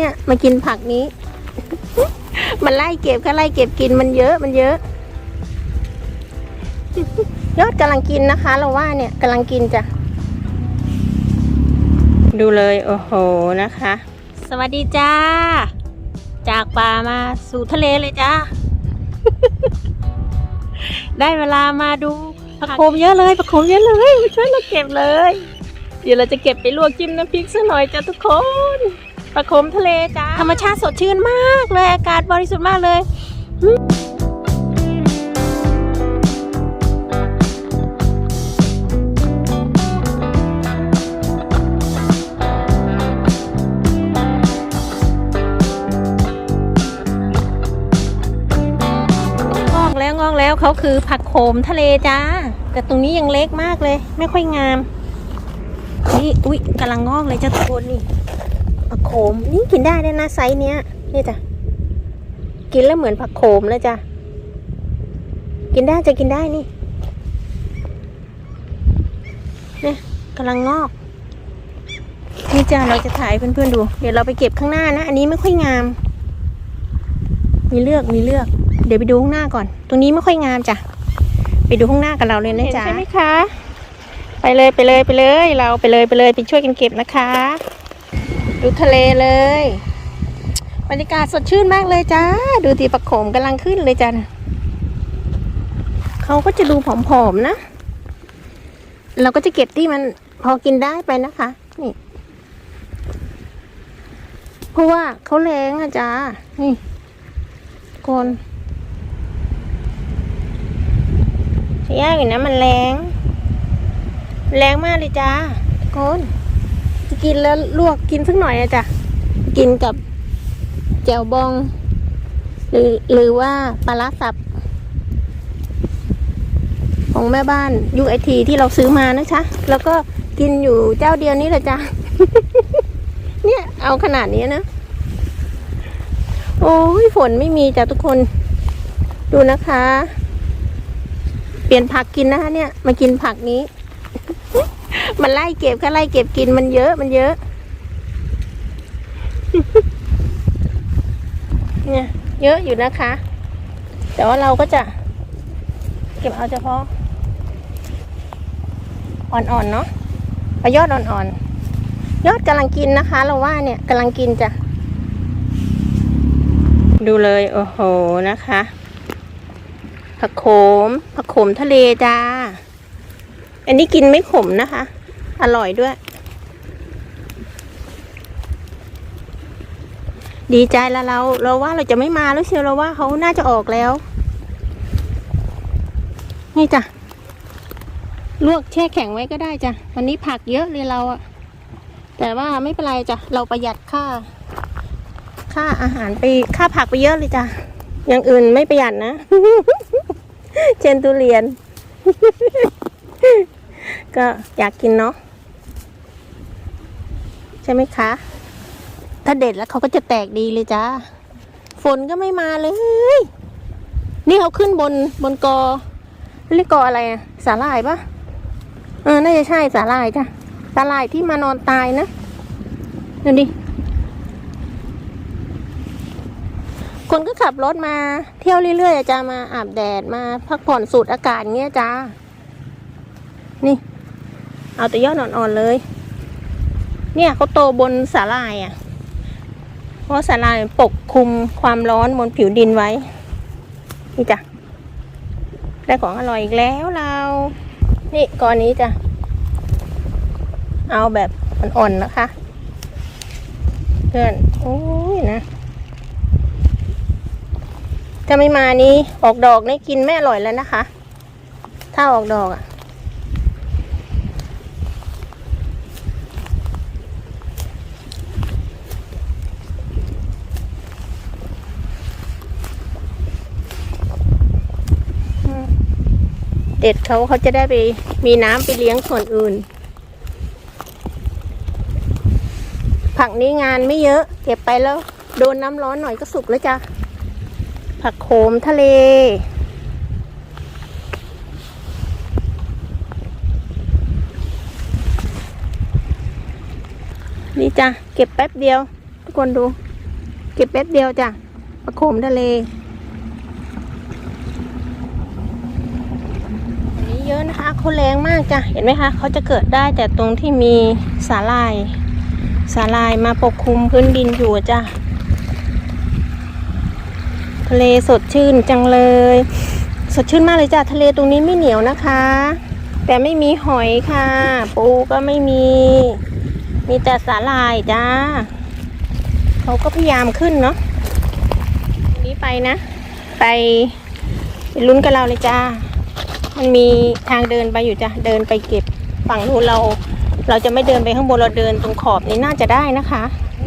เนี่ยมากินผักนี้ มันไล่เก็บก็ไล่เก็บกินมันเยอะมันเยอะ ยอดกำลังกินนะคะ เราว่าเนี่ยกำลังกินจ้ะ ดูเลยโอ้โหนะคะ สวัสดีจ้า จากป่ามาสู่ทะเลเลยจ้า ได้เวลามาดูผักโขมเยอะเลยผักโขมเยอะเลยมาช่วยเราเก็บเลย เดี๋ยวเราจะเก็บไปลวกจิ้มน้ำพริกสักหน่อยจ้ะทุกคน ผักโขมทะเลจ้าธรรมชาติสดชื่นมากเลย อากาศบริสุทธิ์มากเลยงอกแล้วงอกแล้วเขาคือผักโขมทะเลจ้า แต่ตรงนี้ยังเล็กมากเลย ไม่ค่อยงามนี่อุ้ยกำลังงอกเลยจ้าทุกนนี่ ผักโขม นี่กินได้ด้วยนะไซส์เนี้ยนี่จ้ะกินแล้วเหมือนผักโขมเลยจ้ะกินได้จะกินได้นี่เนี่ยกำลังงอก นี่จ้ะเราจะถ่ายเพื่อนๆดู เดี๋ยวเราไปเก็บข้างหน้านะ อันนี้ไม่ค่อยงาม มีเลือกมีเลือก เดี๋ยวไปดูข้างหน้าก่อน ตรงนี้ไม่ค่อยงามจ้ะไปดูข้างหน้ากับเราเลยนะจ๊ะใช่ไหมคะ ไปเลยไปเลยไปเลย เราไปเลยไปเลยไปช่วยกันเก็บนะคะ ดูทะเลเลยบรรยากาศสดชื่นมากเลยจ้า ดูตีปักโขมกำลังขึ้นเลยจ้ะน่ะเขาก็จะดูผอมๆนะ เราก็จะเก็บที่มันพอกินได้ไปนะคะ นี่ เพราะว่าเขาแรงอะจ้า นี่คนใช้ยากอยู่นะมันแรง แรงมากเลยจ้าคน กินแล้วลวกกินสักหน่อยอะจ้ะกินกับแจ่วบอง หรือหรือว่าปลาร้าสับ ของแม่บ้านยูไอทีที่เราซื้อมานะจ๊ะแล้วก็กินอยู่เจ้าเดียวนี้แหละจ้ะเนี่ยเอาขนาดนี้นะโอ้ยฝนไม่มีจ้ะทุกคน ดูนะคะ เปลี่ยนผักกินนะคะเนี่ย มากินผักนี้ มันไล่เก็บก็ไล่เก็บกินมันเยอะมันเยอะ เนี่ย เยอะอยู่นะคะ แต่ว่าเราก็จะ เก็บเอาเฉพาะ อ่อนๆเนาะอายอดอ่อนๆ ยอดกำลังกินนะคะ เราว่าเนี่ยกำลังกินจ้ะดูเลยโอ้โหนะคะ ผักโขมผักโขมทะเลจ้า อันนี้กินไม่ขมนะคะ อร่อยด้วย ดีใจแล้วเรา เราว่าเราจะไม่มาแล้วเชียวเราว่าเขาน่าจะออกแล้ว นี่จ้ะ ลวกแช่แข็งไว้ก็ได้จ้ะ วันนี้ผักเยอะเลยเราอะแต่ว่าไม่เป็นไรจ้ะ เราประหยัดค่า ค่าอาหารไปค่าผักไปเยอะเลยจ้ะ อย่างอื่นไม่ประหยัดนะ เช่นทุเรียนก็อยากกินเนาะ ช่ไหมคะ ถ้าเด็ดแล้วเขาก็จะแตกดีเลยจ้า ฝนก็ไม่มาเลย นี่เขาขึ้นบนบนกอเรียกกออะไรอะสาหร่ายปะเออ น่าจะใช่สาหร่ายจ้ะสาหร่ายที่มานอนตายนะดูดิ คนก็ขับรถมาเที่ยวเรื่อยๆอะจ้ามาอาบแดดมาพักผ่อนสูดอากาศเงี้ยจ้า นี่ เอาแต่ยอดอ่อนๆเลย เนี่ยเขาโตบนสาลายอะ เพราะสาลายปกคลุมความร้อนบนผิวดินไว้ นี่จ้ะ ได้ของอร่อยอีกแล้วเรา นี่ก้อนนี้จ้ะ เอาแบบอ่อนๆนะคะ เพื่อน โอ้ยนะ ถ้าไม่มานี้ออกดอกนี่กินไม่อร่อยแล้วนะคะ ถ้าออกดอกอะ เด็ดเขาเขาจะได้ไปมีน้ำไปเลี้ยงส่วนอื่น ผักนี้งานไม่เยอะ เก็บไปแล้ว โดนน้ำร้อนหน่อยก็สุกแล้วจ้ะ ผักโขมทะเล นี่จ้ะ เก็บแป๊บเดียว ทุกคนดู เก็บแป๊บเดียวจ้ะประโคมทะเลอันนี้ เขาแรงมากจ้ะ เห็นไหมคะเขาจะเกิดได้แต่ตรงที่มีสาลาย สาลายมาปกคลุมพื้นดินอยู่จ้ะ ทะเลสดชื่นจังเลย สดชื่นมากเลยจ้ะ ทะเลตรงนี้ไม่เหนียวนะคะ แต่ไม่มีหอยค่ะ ปูก็ไม่มี มีแต่สาลายจ้าเขาก็พยายามขึ้นเนาะนี้ไปนะ ไปไปลุ้นกับเราเลยจ้า มันมีทางเดินไปอยู่จ้ะเดินไปเก็บฝั่งนู้นเรา เราจะไม่เดินไปข้างบนเราเดินตรงขอบนี้น่าจะได้นะคะ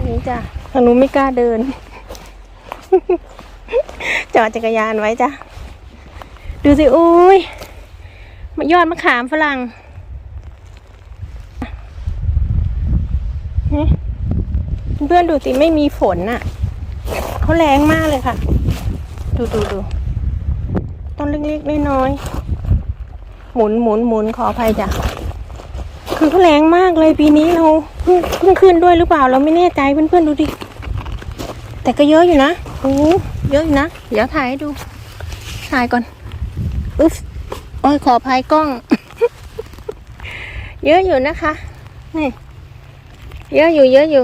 นี้จ้ะทางนู้นไม่กล้าเดินจอดจักรยานไว้จ้ะดูสิอุ้ยยอดมะขามฝรั่งเพื่อนดูสิไม่มีฝนน่ะเขาแรงมากเลยค่ะ ดูดูดูต้นเล็กๆน้อยๆ หมุนหมุนหมุนขออภัยจ้ะคือเขาแรงมากเลยปีนี้เราเพิ่งเพิ่งขึ้นด้วยหรือเปล่าเราไม่แน่ใจเพื่อนๆดูดิ แต่ก็เยอะอยู่นะโอ้เยอะอยู่นะเดี๋ยวถ่ายให้ดูถ่ายก่อนอุ๊บโอ้ยขออภัยกล้อง เยอะอยู่นะคะนี่เยอะอยู่เยอะอยู่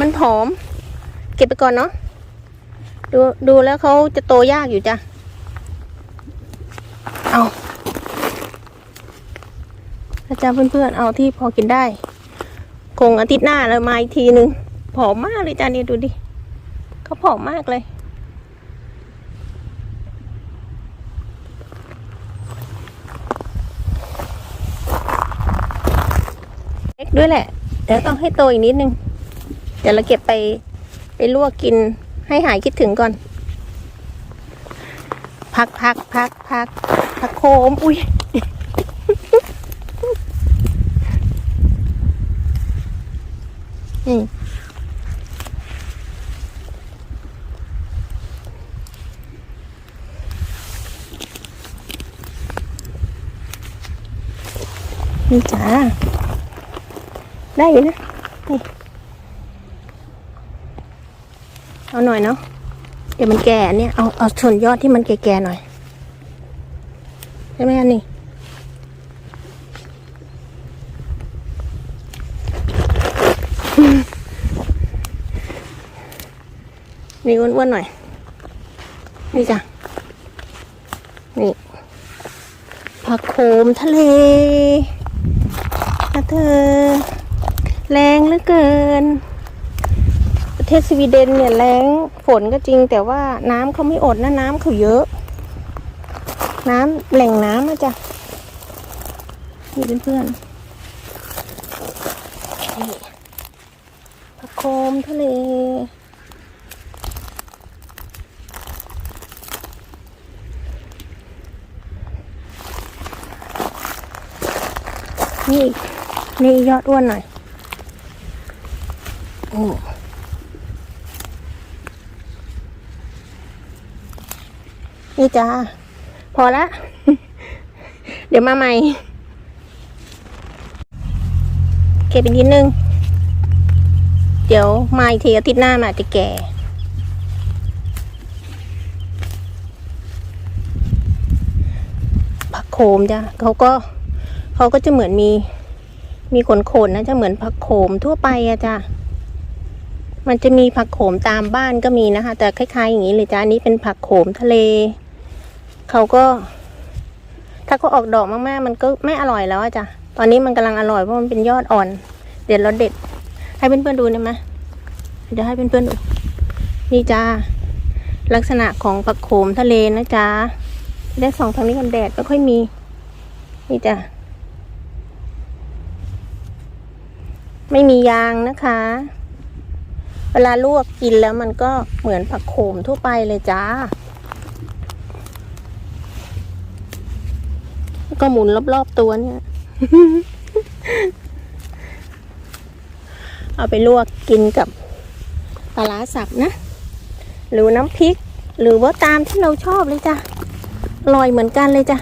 มันผอม เก็บไปก่อนเนาะดูดูแล้วเขาจะโตยากอยู่จ้ะ เอาอาจารย์เพื่อนๆเอาที่พอกินได้คงอาทิตย์หน้าเรามาอีกทีหนึ่งผอมมากเลยจ้าเนี่ดูดิเขาผอมมากเลยเล็กด้วยแหละเดี๋ยวต้องให้โตอีกนิดนึง เดี๋ยวเราเก็บไปไปลวกกินให้หายคิดถึงก่อน พักพักพักพัก พักโคม อุ้ยนี่นี่จ้า ได้อยู่นะนี่เอาหน่อยเนาะ เดี๋ยวมันแก่เนี่ย เอา เอาส่วนยอดที่มันแก่ๆหน่อย ช่ไหมอันนี้นี่อ้วนๆหน่อย นี่จ้ะ นี่ผักโขมทะเลนะเธอ แรงเหลือเกิน ประเทศสวีเดนเนี่ยแรงฝนก็จริงแต่ว่าน้ำเขาไม่อดนะน้ำเขาเยอะ น้ำแหล่งน้ำนะจ๊ะนี่เพื่อนๆนี่ผักโขมทะเลนี่นี่ยอดอ้วนหน่อยนี่นี่จ้า พอละ เดี๋ยวมาใหม่เก็บอีกนิดนึง เดี๋ยวมาอีกทีอาทิตย์หน้ามาจะแก่ ผักโขมจ้ะเขาก็เขาก็จะเหมือนมี มีขนโขนนะจะเหมือนผักโขมทั่วไปอะจ้ะมันจะมีผักโขมตามบ้านก็มีนะคะ แต่คล้ายๆอย่างนี้เลยจ้ะอันนี้เป็นผักโขมทะเล เขาก็ ถ้าเขาออกดอกมากๆ มันก็ไม่อร่อยแล้วอะจ้ะตอนนี้มันกำลังอร่อยเพราะมันเป็นยอดอ่อน เดี๋ยวเราเด็ด ให้เพื่อนๆดูได้ไหมเดี๋ยวให้เพื่อนๆดู นี่จ้าลักษณะของผักโขมทะเลนะจ๊ะได้สองทางนี้กันแดดไม่ค่อยมี นี่จ้ะไม่มียางนะคะ เวลาลวกกินแล้วมันก็เหมือนผักโขมทั่วไปเลยจ้า แล้ว ก็หมุนรอบๆตัวเนี่ย เอาไปลวกกินกับปลาร้าสับนะ หรือน้ำพริก หรือว่าตามที่เราชอบเลยจ้ะอร่อยเหมือนกันเลยจ้ะ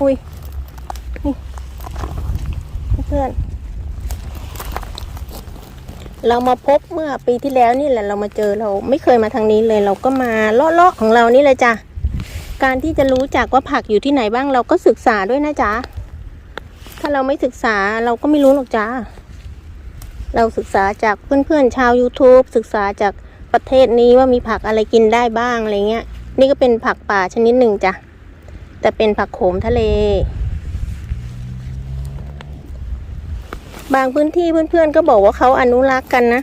อุ้ยนี่เพื่อน เรามาพบเมื่อปีที่แล้วนี่แหละเรามาเจอเราไม่เคยมาทางนี้เลย เราก็มาเลาะๆของเรานี่เลยจ้ะการที่จะรู้จักว่าผักอยู่ที่ไหนบ้างเราก็ศึกษาด้วยนะจ๊ะถ้าเราไม่ศึกษาเราก็ไม่รู้หรอกจ้าเราศึกษาจากเพื่อนๆชาว YouTube ศึกษาจากประเทศนี้ว่ามีผักอะไรกินได้บ้างอะไรเงี้ย นี่ก็เป็นผักป่าชนิดหนึ่งจ้ะแต่เป็นผักโขมทะเล บางพื้นที่เพื่อนๆก็บอกว่าเขาอนุรักษ์กันนะ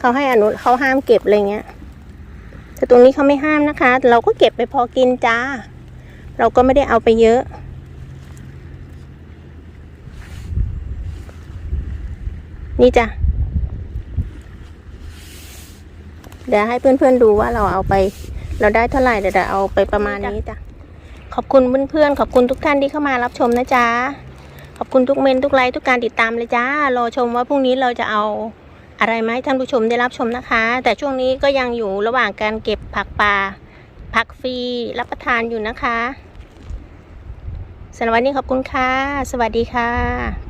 เขาให้อนุเขาห้ามเก็บอะไรเงี้ย แต่ตรงนี้เขาไม่ห้ามนะคะ เราก็เก็บไปพอกินจ้า เราก็ไม่ได้เอาไปเยอะ นี่จ้ะเดี๋ยวให้เพื่อนๆดูว่าเราเอาไป เราได้เท่าไหร่เดี๋ยวเอาไปประมาณนี้จ้ะขอบคุณเพื่อนๆขอบคุณทุกท่านที่เข้ามารับชมนะจ๊ะ ขอบคุณทุกเมนทุกไลค์ทุกการติดตามเลยจ้ารอชมว่าพรุ่งนี้เราจะเอาอะไรไหมท่านผู้ชมได้รับชมนะคะ แต่ช่วงนี้ก็ยังอยู่ระหว่างการเก็บผักป่าผักฟรีรับประทานอยู่นะคะสำหรับวันนี้ขอบคุณค่ะ สวัสดีค่ะ